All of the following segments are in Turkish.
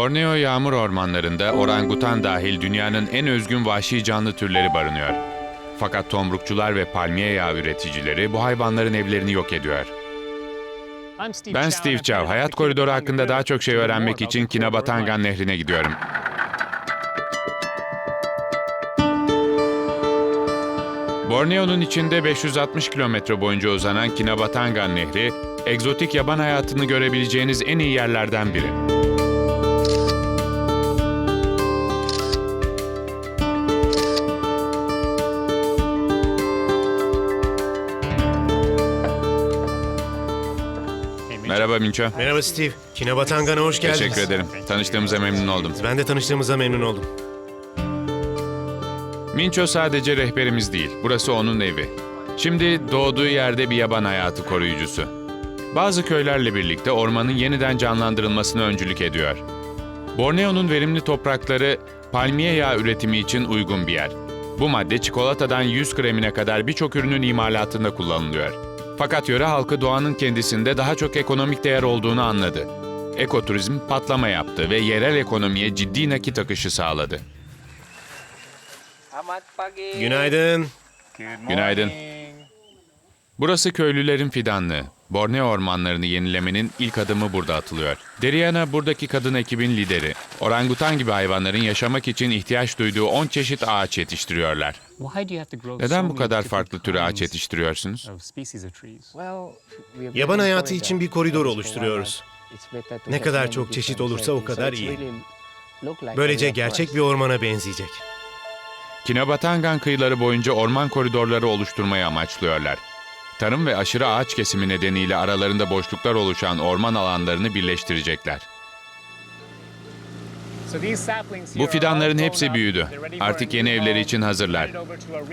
Borneo yağmur ormanlarında orangutan dahil dünyanın en özgün vahşi canlı türleri barınıyor. Fakat tomrukçular ve palmiye yağı üreticileri bu hayvanların evlerini yok ediyor. Ben Steve Chow. Hayat koridoru hakkında daha çok şey öğrenmek için Kinabatangan Nehri'ne gidiyorum. Borneo'nun içinde 560 kilometre boyunca uzanan Kinabatangan Nehri, egzotik yaban hayatını görebileceğiniz en iyi yerlerden biri. Merhaba Minço. Merhaba Steve. Kinabatangan'a hoş geldiniz. Teşekkür ederim. Tanıştığımıza memnun oldum. Ben de tanıştığımıza memnun oldum. Minço sadece rehberimiz değil, burası onun evi. Şimdi doğduğu yerde bir yaban hayatı koruyucusu. Bazı köylerle birlikte ormanın yeniden canlandırılmasına öncülük ediyor. Borneo'nun verimli toprakları palmiye yağı üretimi için uygun bir yer. Bu madde çikolatadan yüz kremine kadar birçok ürünün imalatında kullanılıyor. Fakat yöre halkı doğanın kendisinde daha çok ekonomik değer olduğunu anladı. Ekoturizm patlama yaptı ve yerel ekonomiye ciddi nakit akışı sağladı. Günaydın. Günaydın. Burası köylülerin fidanlığı. Borneo ormanlarını yenilemenin ilk adımı burada atılıyor. Deriana buradaki kadın ekibin lideri. Orangutan gibi hayvanların yaşamak için ihtiyaç duyduğu 10 çeşit ağaç yetiştiriyorlar. Neden bu kadar farklı tür ağaç yetiştiriyorsunuz? Yaban hayatı için bir koridor oluşturuyoruz. Ne kadar çok çeşit olursa o kadar iyi. Böylece gerçek bir ormana benzeyecek. Kinabatangan kıyıları boyunca orman koridorları oluşturmayı amaçlıyorlar. Tarım ve aşırı ağaç kesimi nedeniyle aralarında boşluklar oluşan orman alanlarını birleştirecekler. Bu fidanların hepsi büyüdü. Artık yeni evleri için hazırlar.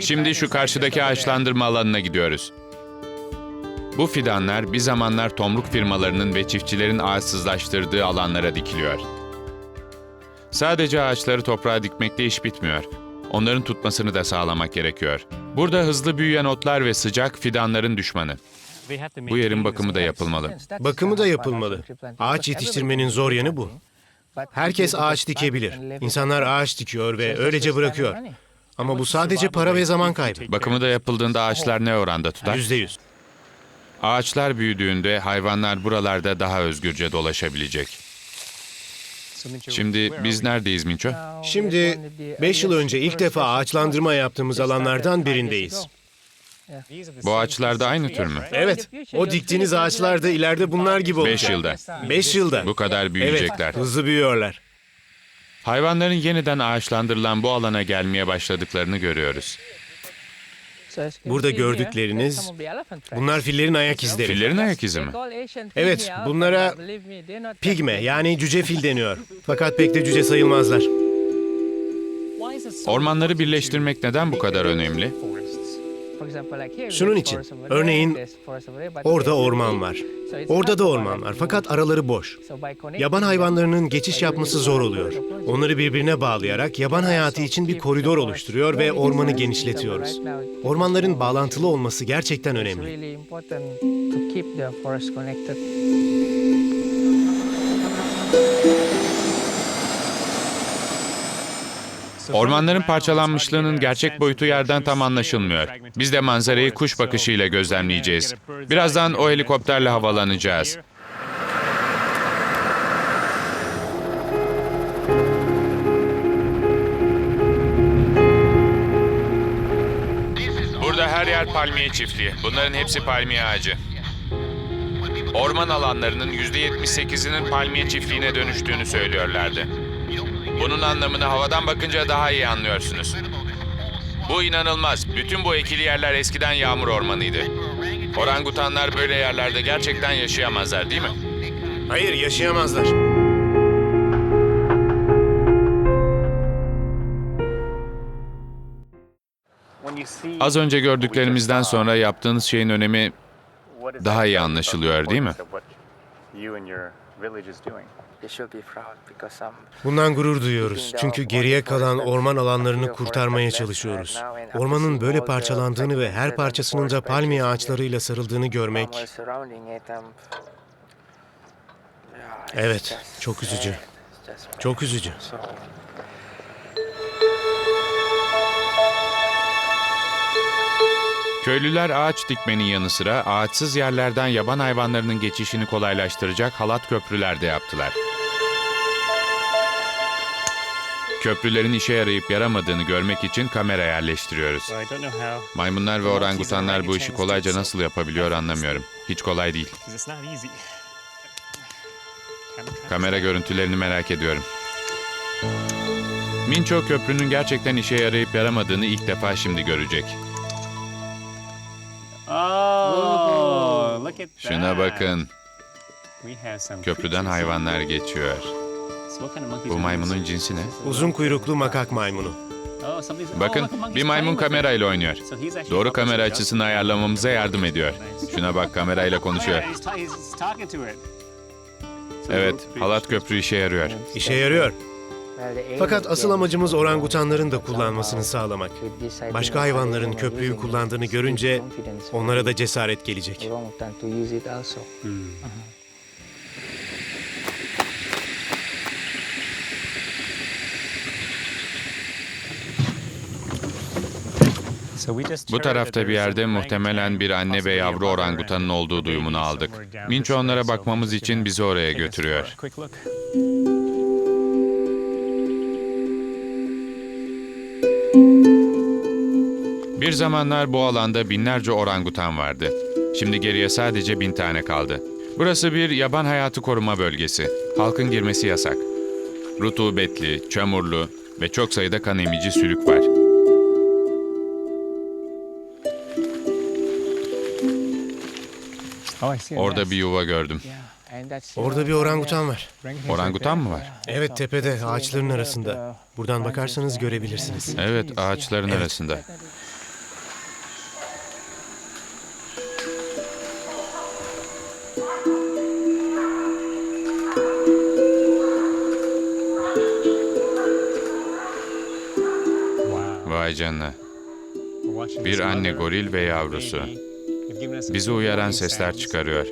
Şimdi şu karşıdaki ağaçlandırma alanına gidiyoruz. Bu fidanlar bir zamanlar tomruk firmalarının ve çiftçilerin ağaçsızlaştırdığı alanlara dikiliyor. Sadece ağaçları toprağa dikmekte iş bitmiyor. Onların tutmasını da sağlamak gerekiyor. Burada hızlı büyüyen otlar ve sıcak fidanların düşmanı. Bu yerin bakımı da yapılmalı. Bakımı da yapılmalı. Ağaç yetiştirmenin zor yanı bu. Herkes ağaç dikebilir. İnsanlar ağaç dikiyor ve öylece bırakıyor. Ama bu sadece para ve zaman kaybı. Bakımı da yapıldığında ağaçlar ne oranda tutar? Yüzde yüz. Ağaçlar büyüdüğünde hayvanlar buralarda daha özgürce dolaşabilecek. Şimdi biz neredeyiz Minço? Şimdi 5 yıl önce ilk defa ağaçlandırma yaptığımız alanlardan birindeyiz. Bu ağaçlar da aynı tür mü? Evet, o diktiğiniz ağaçlar da ileride bunlar gibi olacak. 5 yılda. 5 yılda. Bu kadar büyüyecekler. Evet, hızlı büyüyorlar. Hayvanların yeniden ağaçlandırılan bu alana gelmeye başladıklarını görüyoruz. Burada gördükleriniz, bunlar fillerin ayak izleri. Fillerin ayak izi mi? Evet, bunlara Pigme yani cüce fil deniyor. Fakat pek de cüce sayılmazlar. Ormanları birleştirmek neden bu kadar önemli? Şunun için, örneğin orada orman var. Orada da orman var fakat araları boş. Yaban hayvanlarının geçiş yapması zor oluyor. Onları birbirine bağlayarak yaban hayatı için bir koridor oluşturuyor ve ormanı genişletiyoruz. Ormanların bağlantılı olması gerçekten önemli. Ormanların parçalanmışlığının gerçek boyutu yerden tam anlaşılmıyor. Biz de manzarayı kuş bakışıyla gözlemleyeceğiz. Birazdan o helikopterle havalanacağız. Burada her yer palmiye çiftliği. Bunların hepsi palmiye ağacı. Orman alanlarının %78'inin palmiye çiftliğine dönüştüğünü söylüyorlardı. Bunun anlamını havadan bakınca daha iyi anlıyorsunuz. Bu inanılmaz. Bütün bu ekili yerler eskiden yağmur ormanıydı. Orangutanlar böyle yerlerde gerçekten yaşayamazlar değil mi? Hayır, yaşayamazlar. Az önce gördüklerimizden sonra yaptığınız şeyin önemi daha iyi anlaşılıyor, değil mi? Bundan gurur duyuyoruz. Çünkü geriye kalan orman alanlarını kurtarmaya çalışıyoruz. Ormanın böyle parçalandığını ve her parçasının da palmiye ağaçlarıyla sarıldığını görmek, evet, çok üzücü. Çok üzücü. Köylüler ağaç dikmenin yanı sıra ağaçsız yerlerden yaban hayvanlarının geçişini kolaylaştıracak halat köprüler de yaptılar. Köprülerin işe yarayıp yaramadığını görmek için kamera yerleştiriyoruz. Maymunlar ve orangutanlar bu işi kolayca nasıl yapabiliyor anlamıyorum. Hiç kolay değil. Kamera görüntülerini merak ediyorum. Mincho köprünün gerçekten işe yarayıp yaramadığını ilk defa şimdi görecek. Şuna bakın. Köprüden hayvanlar geçiyor. Bu maymunun cinsi ne? Uzun kuyruklu makak maymunu. Oh, oh, Bakın monkey's bir maymun kamerayla oynuyor. Doğru kamera açısını ayarlamamıza yardım ediyor. Şuna bak kamerayla konuşuyor. Evet, halat köprü işe yarıyor. İşe yarıyor. Fakat asıl amacımız orangutanların da kullanmasını sağlamak. Başka hayvanların köprüyü kullandığını görünce onlara da cesaret gelecek. Bu tarafta bir yerde muhtemelen bir anne ve yavru orangutanın olduğu duyumunu aldık. Minço onlara bakmamız için bizi oraya götürüyor. Bir zamanlar bu alanda binlerce orangutan vardı. Şimdi geriye sadece bin tane kaldı. Burası bir yaban hayatı koruma bölgesi. Halkın girmesi yasak. Rutubetli, çamurlu ve çok sayıda kan emici sülük var. Orada bir yuva gördüm. Orada bir orangutan var. Orangutan mı var? Evet tepede ağaçların arasında. Buradan bakarsanız görebilirsiniz. Evet, ağaçların arasında. Vay Bir anne goril ve yavrusu. Bizi uyaran sesler çıkarıyor.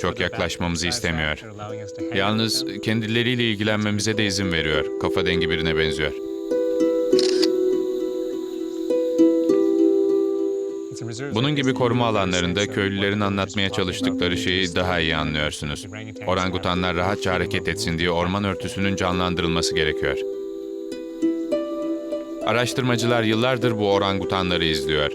Çok yaklaşmamızı istemiyor. Yalnız kendileriyle ilgilenmemize de izin veriyor. Kafa dengi birine benziyor. Bunun gibi koruma alanlarında köylülerin anlatmaya çalıştıkları şeyi daha iyi anlıyorsunuz. Orangutanlar rahatça hareket etsin diye orman örtüsünün canlandırılması gerekiyor. Araştırmacılar yıllardır bu orangutanları izliyor.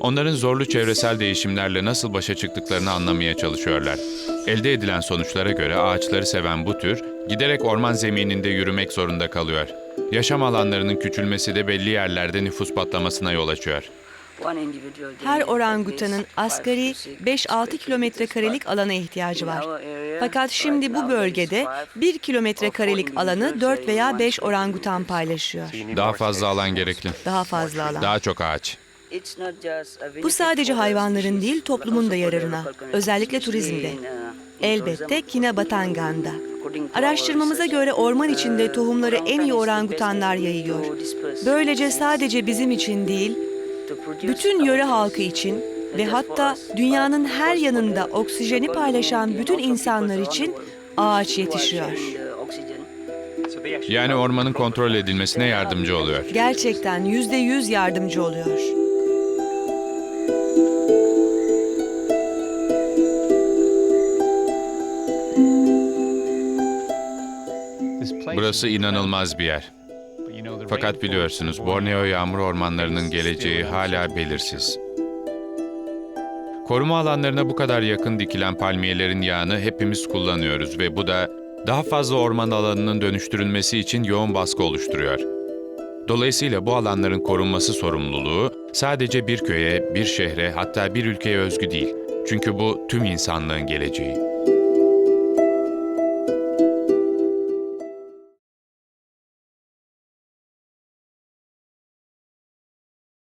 Onların zorlu çevresel değişimlerle nasıl başa çıktıklarını anlamaya çalışıyorlar. Elde edilen sonuçlara göre ağaçları seven bu tür giderek orman zemininde yürümek zorunda kalıyor. Yaşam alanlarının küçülmesi de belli yerlerde nüfus patlamasına yol açıyor. Her orangutanın asgari 5-6 kilometre karelik alana ihtiyacı var. Fakat şimdi bu bölgede 1 kilometre karelik alanı 4 veya 5 orangutan paylaşıyor. Daha fazla alan gerekli. Daha fazla alan. Daha çok ağaç. Bu sadece hayvanların değil toplumun da yararına. Özellikle turizmde. Elbette Kinabatangan'da. Araştırmamıza göre orman içinde tohumları en iyi orangutanlar yayıyor. Böylece sadece bizim için değil, bütün yöre halkı için ve hatta dünyanın her yanında oksijeni paylaşan bütün insanlar için ağaç yetişiyor. Yani ormanın kontrol edilmesine yardımcı oluyor. Gerçekten yüzde yüz yardımcı oluyor. Burası inanılmaz bir yer. Fakat biliyorsunuz Borneo yağmur ormanlarının geleceği hala belirsiz. Koruma alanlarına bu kadar yakın dikilen palmiyelerin yağını hepimiz kullanıyoruz ve bu da daha fazla orman alanının dönüştürülmesi için yoğun baskı oluşturuyor. Dolayısıyla bu alanların korunması sorumluluğu sadece bir köye, bir şehre hatta bir ülkeye özgü değil. Çünkü bu tüm insanlığın geleceği.